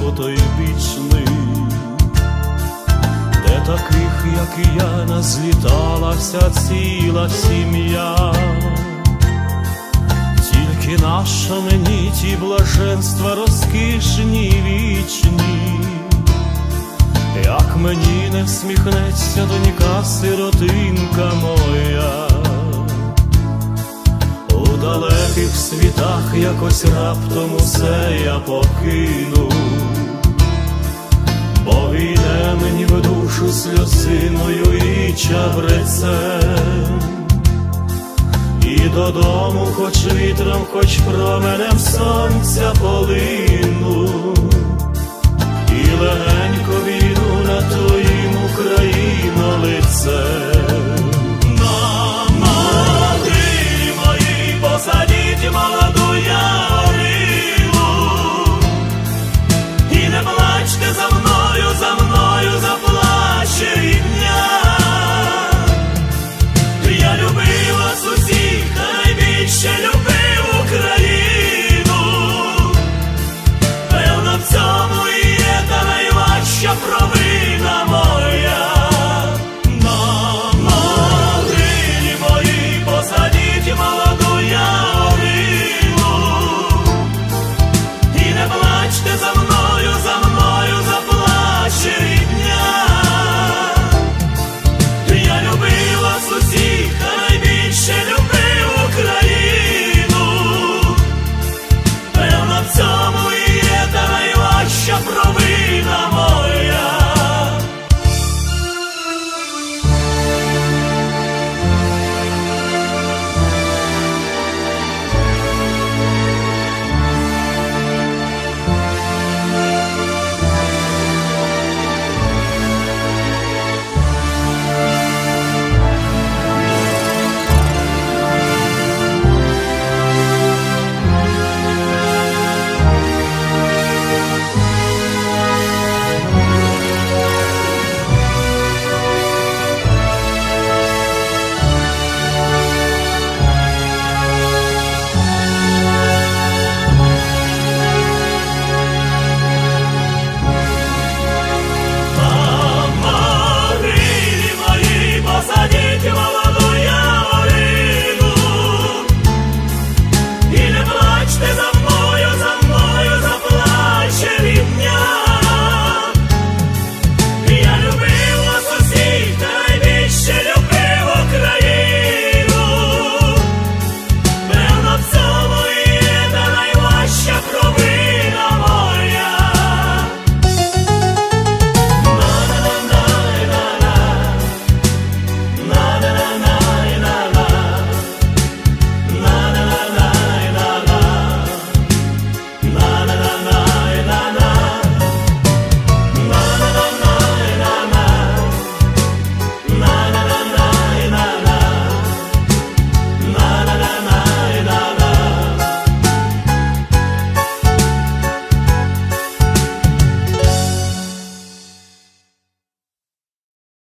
Потойбічний, де таких, як і я, назліталася ціла сім'я. Тільки наша мені ті блаженства розкішні вічні, як мені не всміхнеться донька сиротинка моя, далеких світах якось раптом усе я покину, бо війне мені в душу сльозиною і чабрецем. І додому, хоч вітром, хоч променем сонця полину,